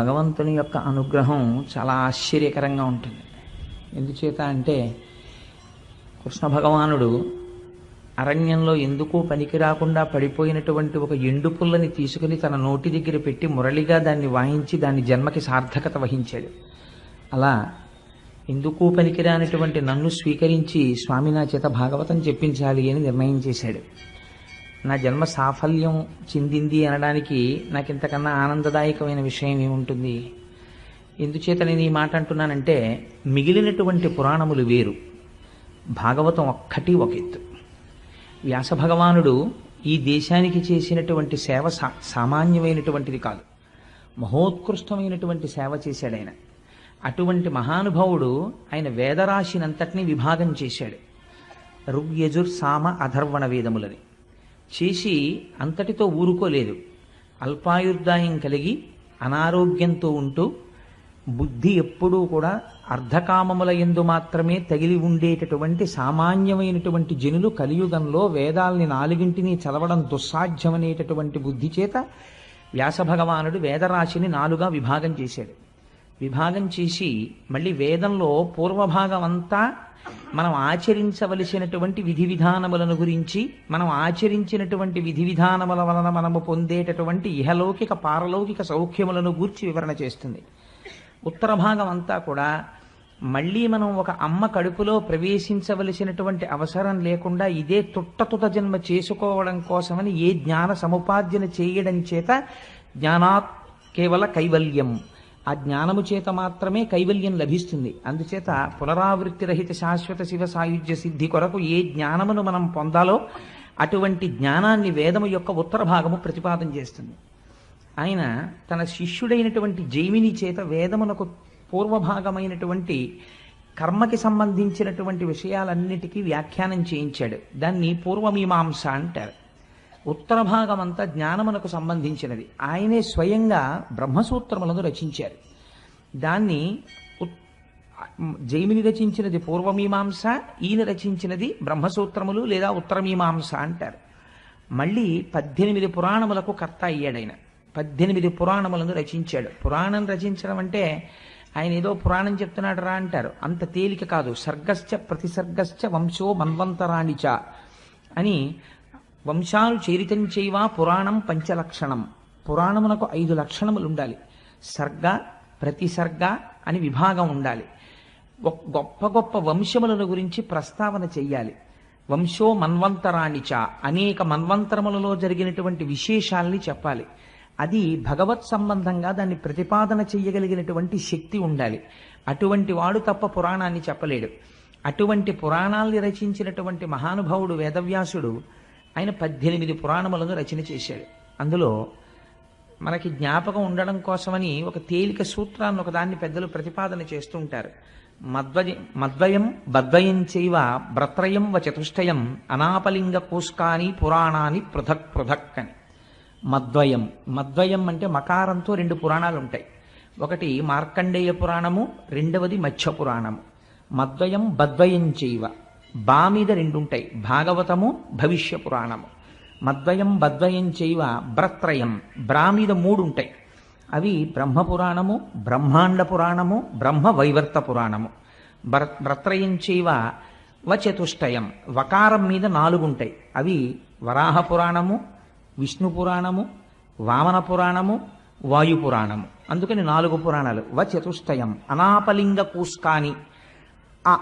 భగవంతుని యొక్క అనుగ్రహం చాలా ఆశ్చర్యకరంగా ఉంటుంది. ఎందుచేత అంటే కృష్ణ భగవానుడు అరణ్యంలో ఎందుకు పనికి రాకుండా పడిపోయినటువంటి ఒక ఎండు పుల్లని తీసుకుని తన నోటి దగ్గర పెట్టి మురళిగా దాన్ని వాయించి దాని జన్మకి సార్థకత వహించాడు. అలా ఎందుకు పనికిరానటువంటి నన్ను స్వీకరించి స్వామి నా చేత భాగవతం చెప్పించాలి అని నిర్ణయం చేశాడు. నా జన్మ సాఫల్యం చెందింది అనడానికి నాకు ఇంతకన్నా ఆనందదాయకమైన విషయం ఏముంటుంది? ఎందుచేత నేను ఈ మాట అంటున్నానంటే మిగిలినటువంటి పురాణములు వేరు. భాగవతం ఒక్కటి ఒక ఎత్తు. వ్యాస భగవానుడు ఈ దేశానికి చేసినటువంటి సేవ సా సామాన్యమైనటువంటిది కాదు. మహోత్కృష్టమైనటువంటి సేవ చేశాడు ఆయన అటువంటి మహానుభావుడు ఆయన వేదరాశినంతటినీ విభాగం చేశాడు. ఋగ్యజుర్ సామ అధర్వణ వేదములని. చేసి అంతటితో ఊరుకోలేదు. అల్పాయుర్దాయం కలిగి అనారోగ్యంతో ఉంటూ బుద్ధి ఎప్పుడూ కూడా అర్ధకామముల ఎందు మాత్రమే తగిలి ఉండేటటువంటి సామాన్యమైనటువంటి జనులు కలియుగంలో వేదాల్ని నాలుగింటిని చదవడం దుస్సాధ్యమనేటటువంటి బుద్ధి చేత వ్యాస భగవానుడు వేదరాశిని నాలుగా విభాగం చేశాడు. విభాగం చేసి మళ్ళీ వేదంలో పూర్వభాగం అంతా మనం ఆచరించవలసినటువంటి విధి విధానములను గురించి మనం ఆచరించినటువంటి విధి విధానముల వలన మనము పొందేటటువంటి ఇహలౌకిక పారలౌకిక సౌఖ్యములను గూర్చి వివరణ చేస్తుంది. ఉత్తర భాగం అంతా కూడా మళ్ళీ మనం ఒక అమ్మ కడుపులో ప్రవేశించవలసినటువంటి అవసరం లేకుండా ఇదే తుట్టతుట జన్మ చేసుకోవడం కోసమని ఏ జ్ఞాన సముపార్జన చేయడం చేత జ్ఞానాత్ కేవల కైవల్యం. ఆ జ్ఞానము చేత మాత్రమే కైవల్యం లభిస్తుంది. అందుచేత పునరావృత్తి రహిత శాశ్వత శివ సాయుధ్య సిద్ధి కొరకు ఏ జ్ఞానమును మనం పొందాలో అటువంటి జ్ఞానాన్ని వేదము యొక్క ఉత్తర భాగము ప్రతిపాదన చేస్తుంది. ఆయన తన శిష్యుడైనటువంటి జైమిని చేత వేదమునకు పూర్వభాగమైనటువంటి కర్మకి సంబంధించినటువంటి విషయాలన్నిటికీ వ్యాఖ్యానం చేయించాడు. దాన్ని పూర్వమీమాంస అంటారు. ఉత్తర భాగం అంతా జ్ఞానమునకు సంబంధించినది. ఆయనే స్వయంగా బ్రహ్మసూత్రములను రచించారు. దాన్ని జైమిని రచించినది పూర్వమీమాంస ఈయన రచించినది బ్రహ్మసూత్రములు లేదా ఉత్తరమీమాంస అంటారు. మళ్ళీ పద్దెనిమిది పురాణములకు కర్త అయ్యాడు ఆయన పద్దెనిమిది పురాణములను రచించాడు. పురాణం రచించడం అంటే ఆయన ఏదో పురాణం చెప్తున్నాడు రా అంటారు. అంత తేలిక కాదు. సర్గశ్చ ప్రతిసర్గశ్చ వంశో మన్వంతరాణిచ అని వంశాలు చేరితం చేయవా పురాణం పంచలక్షణం. పురాణమునకు ఐదు లక్షణములు ఉండాలి సర్గ ప్రతిసర్గ అని విభాగం ఉండాలి. గొప్ప గొప్ప వంశములను గురించి ప్రస్తావన చెయ్యాలి. వంశో మన్వంతరాణిచ అనేక మన్వంతరములలో జరిగినటువంటి విశేషాల్ని చెప్పాలి. అది భగవత్ సంబంధంగా దాన్ని ప్రతిపాదన చెయ్యగలిగినటువంటి శక్తి ఉండాలి. అటువంటి వాడు తప్ప పురాణాన్ని చెప్పలేడు. అటువంటి పురాణాల్ని రచించినటువంటి మహానుభావుడు వేదవ్యాసుడు ఆయన పద్దెనిమిది పురాణములను రచన చేశాడు. అందులో మనకి జ్ఞాపకం ఉండడం కోసమని ఒక తేలిక సూత్రాన్ని ఒకదాన్ని పెద్దలు ప్రతిపాదన చేస్తూ ఉంటారు. మద్వయ మద్వయం బద్వయం చైవ భ్రత్రయం వ చతుష్టయం అనాపలింగ కోస్కాని పురాణాని పృథక్ పృథక్ అని. మద్వయం మద్వయం అంటే మకారంతో రెండు పురాణాలు ఉంటాయి ఒకటి మార్కండేయ పురాణము రెండవది మత్స్య పురాణము మద్వయం బద్వయం చైవ. బా మీద రెండు ఉంటాయి భాగవతము భవిష్య పురాణము మద్వయం బద్వయం చైవ బ్రత్రయం. బ్రా మీద మూడు ఉంటాయి అవి బ్రహ్మపురాణము బ్రహ్మాండ పురాణము బ్రహ్మ వైవర్త పురాణము. బ్ర బ్రత్రయం చైవ వచతుష్టయం. వకారం మీద నాలుగు ఉంటాయి అవి వరాహ పురాణము విష్ణు పురాణము వామన పురాణము వాయు పురాణము. అందుకని నాలుగు పురాణాలు. వచతుష్టయం అనాపలింగ కూస్కాని. ఆ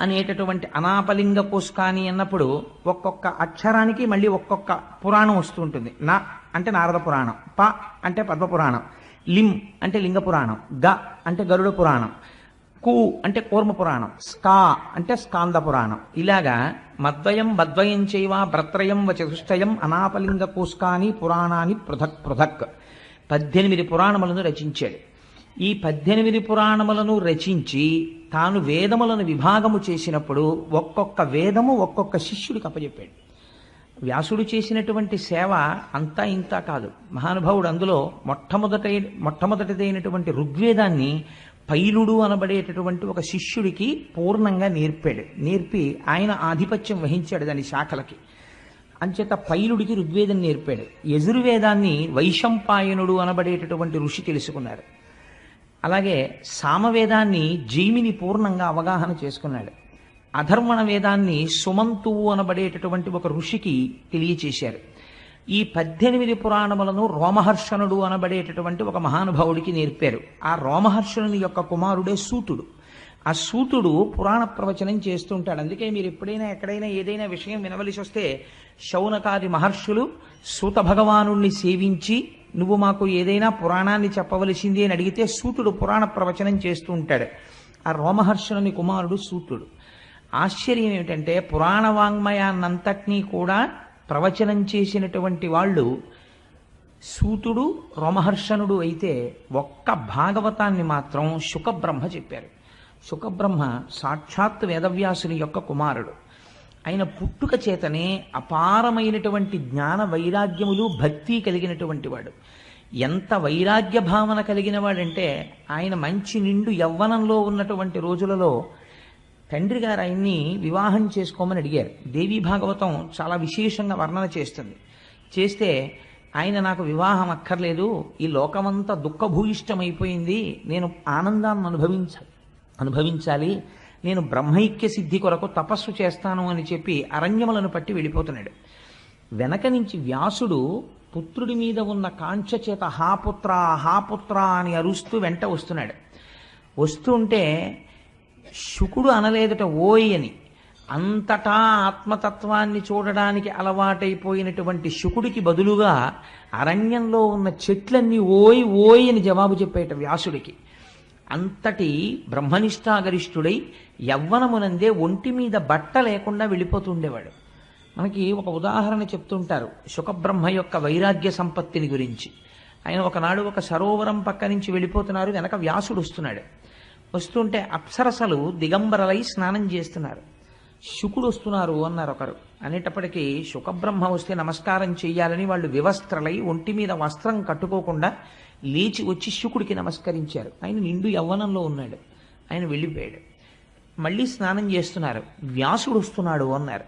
అనేటటువంటి అనాపలింగ పుష్కాని అన్నప్పుడు ఒక్కొక్క అక్షరానికి మళ్ళీ ఒక్కొక్క పురాణం వస్తూ ఉంటుంది. నా అంటే నారద పురాణం ప అంటే పద్మ పురాణం లిం అంటే లింగ పురాణం గ అంటే గరుడ పురాణం కు అంటే కూర్మ పురాణం స్కా అంటే స్కాంద పురాణం. ఇలాగా మద్వయం మద్వయం చైవ భ్రత్రయం వ చతుష్టయం అనాపలింగ కూస్కాని పురాణాన్ని పృథక్ పృథక్. పద్దెనిమిది పురాణములను రచించాడు. ఈ పద్దెనిమిది పురాణములను రచించి తాను వేదములను విభాగము చేసినప్పుడు ఒక్కొక్క వేదము ఒక్కొక్క శిష్యుడికి అప్పచెప్పాడు వ్యాసుడు చేసినటువంటి సేవ అంతా ఇంత కాదు. మహానుభావుడు అందులో మొట్టమొదట మొట్టమొదటిదైనటువంటి ఋగ్వేదాన్ని పైలుడు అనబడేటటువంటి ఒక శిష్యుడికి పూర్ణంగా నేర్పాడు. నేర్పి ఆయన ఆధిపత్యం వహించాడు దాని శాఖలకి. అంచేత పైలుడికి ఋగ్వేదం నేర్పాడు. యజుర్వేదాన్ని వైశంపాయనుడు అనబడేటటువంటి ఋషి తెలుసుకున్నారు. అలాగే సామవేదాన్ని జైమిని పూర్ణంగా అవగాహన చేసుకున్నాడు. అధర్వణ వేదాన్ని సుమంతువు అనబడేటటువంటి ఒక ఋషికి తెలియచేశారు. ఈ పద్దెనిమిది పురాణములను రోమహర్షణుడు అనబడేటటువంటి ఒక మహానుభావుడికి నేర్పారు. ఆ రోమహర్షణుని యొక్క కుమారుడే సూతుడు. ఆ సూతుడు పురాణ ప్రవచనం చేస్తుంటాడు. అందుకే మీరు ఎప్పుడైనా ఎక్కడైనా ఏదైనా విషయం వినవలసి వస్తే శౌనకాది మహర్షులు సూత భగవానుణ్ణి సేవించి నువ్వు మాకు ఏదైనా పురాణాన్ని చెప్పవలసింది అని అడిగితే సూతుడు పురాణ ప్రవచనం చేస్తూ ఉంటాడు. ఆ రోమహర్షణుని కుమారుడు సూతుడు. ఆశ్చర్యం ఏమిటంటే పురాణ వాంగ్మయాన్నంతటినీ కూడా ప్రవచనం చేసినటువంటి వాళ్ళు సూతుడు రోమహర్షణుడు అయితే ఒక్క భాగవతాన్ని మాత్రం శుకబ్రహ్మ చెప్పారు. శుకబ్రహ్మ సాక్షాత్ వేదవ్యాసుని యొక్క కుమారుడు. ఆయన పుట్టుక చేతనే అపారమైనటువంటి జ్ఞాన వైరాగ్యములు భక్తి కలిగినటువంటి వాడు. ఎంత వైరాగ్య భావన కలిగిన వాడంటే ఆయన మంచి నిండు యవ్వనంలో ఉన్నటువంటి రోజులలో తండ్రి గారు ఆయన్ని వివాహం చేసుకోమని అడిగారు. దేవీ భాగవతం చాలా విశేషంగా వర్ణన చేస్తుంది. చేస్తే ఆయన నాకు వివాహం అక్కర్లేదు ఈ లోకమంతా దుఃఖభూయిష్టమైపోయింది నేను ఆనందాన్ని అనుభవించాలి అనుభవించాలి నేను బ్రహ్మైక్య సిద్ధి కొరకు తపస్సు చేస్తాను అని చెప్పి అరణ్యములను పట్టి వెళ్ళిపోతున్నాడు. వెనక నుంచి వ్యాసుడు పుత్రుడి మీద ఉన్న కాంక్ష చేత హాపుత్ర హాపుత్ర అని అరుస్తూ వెంట వస్తున్నాడు. వస్తుంటే శుకుడు అనలేదట ఓయ్ అని అంతటా ఆత్మతత్వాన్ని చూడడానికి అలవాటైపోయినటువంటి శుకుడికి బదులుగా అరణ్యంలో ఉన్న చెట్లన్నీ ఓయ్ ఓయ్ అని జవాబు చెప్పేట వ్యాసుడికి. అంతటి బ్రహ్మనిష్టాగరిష్ఠుడై యవ్వనమునందే ఒంటి మీద బట్ట లేకుండా వెళ్ళిపోతుండేవాడు. మనకి ఒక ఉదాహరణ చెప్తుంటారు సుఖబ్రహ్మ యొక్క వైరాగ్య సంపత్తిని గురించి. ఆయన ఒకనాడు ఒక సరోవరం పక్క నుంచి వెళ్ళిపోతున్నారు వెనక వ్యాసుడు వస్తున్నాడు. వస్తుంటే అప్సరసలు దిగంబరలై స్నానం చేస్తున్నారు. శుకుడు వస్తున్నారు అన్నారు ఒకరు. అనేటప్పటికీ శుకబ్రహ్మ వస్తే నమస్కారం చేయాలని వాళ్ళు వివస్త్రలై ఒంటి మీద వస్త్రం కట్టుకోకుండా లేచి వచ్చి శుకుడికి నమస్కరించారు. ఆయన నిండు యవ్వనంలో ఉన్నాడు. ఆయన వెళ్ళిపోయాడు. మళ్ళీ స్నానం చేస్తున్నారు. వ్యాసుడు వస్తున్నాడు అన్నారు.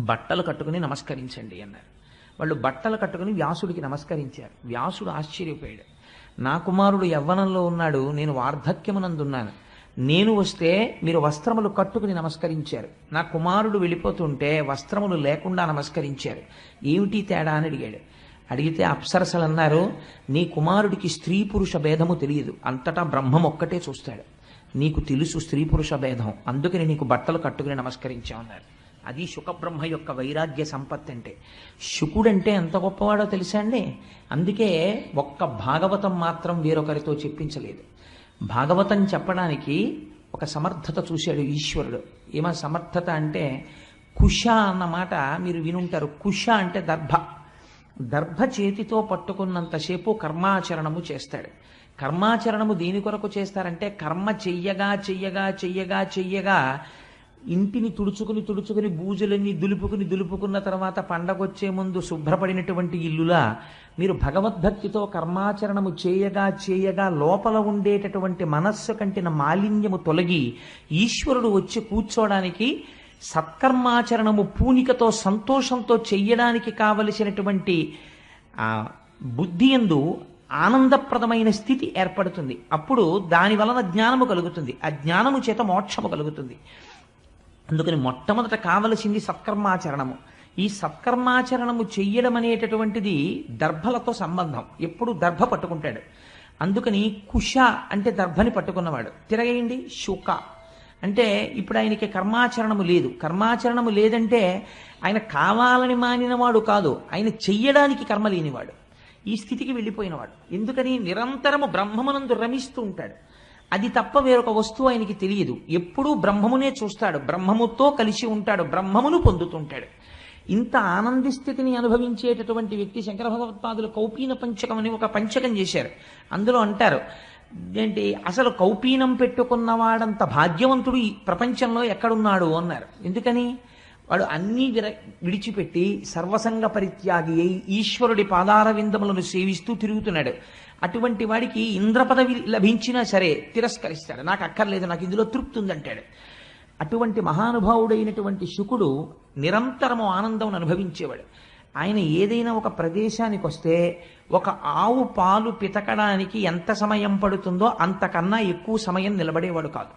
బట్టలు కట్టుకుని నమస్కరించండి అన్నారు. వాళ్ళు బట్టలు కట్టుకుని వ్యాసుడికి నమస్కరించారు. వ్యాసుడు ఆశ్చర్యపోయాడు. నా కుమారుడు యవ్వనంలో ఉన్నాడు. నేను వార్ధక్యమునందున్నాను. నేను వస్తే మీరు వస్త్రములు కట్టుకుని నమస్కరించారు. నా కుమారుడు వెళ్ళిపోతుంటే వస్త్రములు లేకుండా నమస్కరించారు. ఏమిటి తేడా అని అడిగాడు. అడిగితే అప్సరసలు అన్నారు నీ కుమారుడికి స్త్రీ పురుష భేదము తెలియదు. అంతటా బ్రహ్మం ఒక్కటే చూస్తాడు. నీకు తెలుసు స్త్రీ పురుష భేదం. అందుకని నీకు బట్టలు కట్టుకుని నమస్కరించామన్నారు అది శుకబ్రహ్మ యొక్క వైరాగ్య సంపత్తి అంటే. శుకుడంటే ఎంత గొప్పవాడో తెలుసా అండి? అందుకే ఒక్క భాగవతం మాత్రం వేరొకరితో చెప్పించలేదు. భాగవతం చెప్పడానికి ఒక సమర్థత చూశాడు ఈశ్వరుడు. ఏమ సమర్థత అంటే కుష అన్నమాట మీరు వినుంటారు. కుష అంటే దర్భ. దర్భ చేతితో పట్టుకున్నంతసేపు కర్మాచరణము చేస్తాడు. కర్మాచరణము దేని కొరకు చేస్తారంటే కర్మ చెయ్యగా చెయ్యగా చెయ్యగా చెయ్యగా ఇంటిని తుడుచుకుని తుడుచుకుని బూజులన్నీ దులుపుకుని దులుపుకున్న తర్వాత పండగొచ్చే ముందు శుభ్రపడినటువంటి ఇల్లులా మీరు భగవద్భక్తితో కర్మాచరణము చేయగా చేయగా లోపల ఉండేటటువంటి మనస్సు కంటిన మాలిన్యము తొలగి ఈశ్వరుడు వచ్చి కూర్చోడానికి సత్కర్మాచరణము పూనికతో సంతోషంతో చెయ్యడానికి కావలసినటువంటి బుద్ధి ఎందు ఆనందప్రదమైన స్థితి ఏర్పడుతుంది. అప్పుడు దాని వలన జ్ఞానము కలుగుతుంది. ఆ జ్ఞానము చేత మోక్షము కలుగుతుంది. అందుకని మొట్టమొదట కావలసింది సత్కర్మాచరణము. ఈ సత్కర్మాచరణము చెయ్యడం అనేటటువంటిది దర్భలతో సంబంధం. ఎప్పుడు దర్భ పట్టుకుంటాడు. అందుకని కుష అంటే దర్భని పట్టుకున్నవాడు. తిరగేయండి. శుక. అంటే ఇప్పుడు ఆయనకి కర్మాచరణము లేదు. కర్మాచరణము లేదంటే ఆయన కావాలని మానినవాడు కాదు. ఆయన చెయ్యడానికి కర్మ లేనివాడు. ఈ స్థితికి వెళ్ళిపోయినవాడు. ఎందుకని? నిరంతరము బ్రహ్మమునందు రమిస్తూ ఉంటాడు. అది తప్ప వేరొక వస్తువు ఆయనకి తెలియదు. ఎప్పుడూ బ్రహ్మమునే చూస్తాడు. బ్రహ్మముతో కలిసి ఉంటాడు. బ్రహ్మమును పొందుతుంటాడు. ఇంత ఆనంది స్థితిని అనుభవించేటటువంటి వ్యక్తి శంకర భగవత్పాదులు కౌపీన పంచకం అని ఒక పంచకం చేశారు. అందులో అంటారు ఏంటి అసలు కౌపీనం పెట్టుకున్నవాడంత భాగ్యవంతుడు ఈ ప్రపంచంలో ఎక్కడున్నాడు అన్నారు. ఎందుకని? వాడు అన్నీ విర విడిచిపెట్టి సర్వసంగ పరిత్యాగి అయి ఈశ్వరుడి పాదార విందములను సేవిస్తూ తిరుగుతున్నాడు. అటువంటి వాడికి ఇంద్ర పదవి లభించినా సరే తిరస్కరిస్తాడు. నాకు అక్కర్లేదు నాకు ఇందులో తృప్తి ఉందంటాడు. అటువంటి మహానుభావుడైనటువంటి శుకుడు నిరంతరము ఆనందం అనుభవించేవాడు. ఆయన ఏదైనా ఒక ప్రదేశానికి వస్తే ఒక ఆవు పాలు పితకడానికి ఎంత సమయం పడుతుందో అంతకన్నా ఎక్కువ సమయం నిలబడేవాడు కాదు.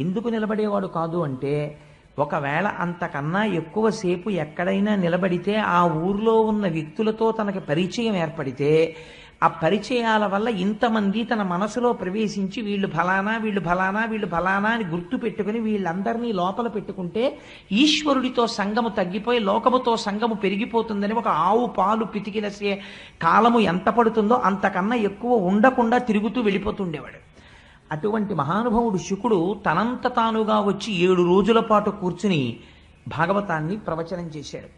ఎందుకు నిలబడేవాడు కాదు అంటే ఒకవేళ అంతకన్నా ఎక్కువసేపు ఎక్కడైనా నిలబడితే ఆ ఊర్లో ఉన్న వ్యక్తులతో తనకి పరిచయం ఏర్పడితే ఆ పరిచయాల వల్ల ఇంతమంది తన మనసులో ప్రవేశించి వీళ్ళు ఫలానా వీళ్ళు ఫలానా వీళ్ళు ఫలానా అని గుర్తు పెట్టుకుని వీళ్ళందరినీ లోపల పెట్టుకుంటే ఈశ్వరుడితో సంగము తగ్గిపోయి లోకముతో సంగము పెరిగిపోతుందని ఒక ఆవు పాలు పితికినసే కాలము ఎంత పడుతుందో అంతకన్నా ఎక్కువ ఉండకుండా తిరుగుతూ వెళ్ళిపోతుండేవాడు. అటువంటి మహానుభావుడు శుకుడు తనంత తానుగా వచ్చి ఏడు రోజుల పాటు కూర్చుని భాగవతాన్ని ప్రవచనం చేశాడు.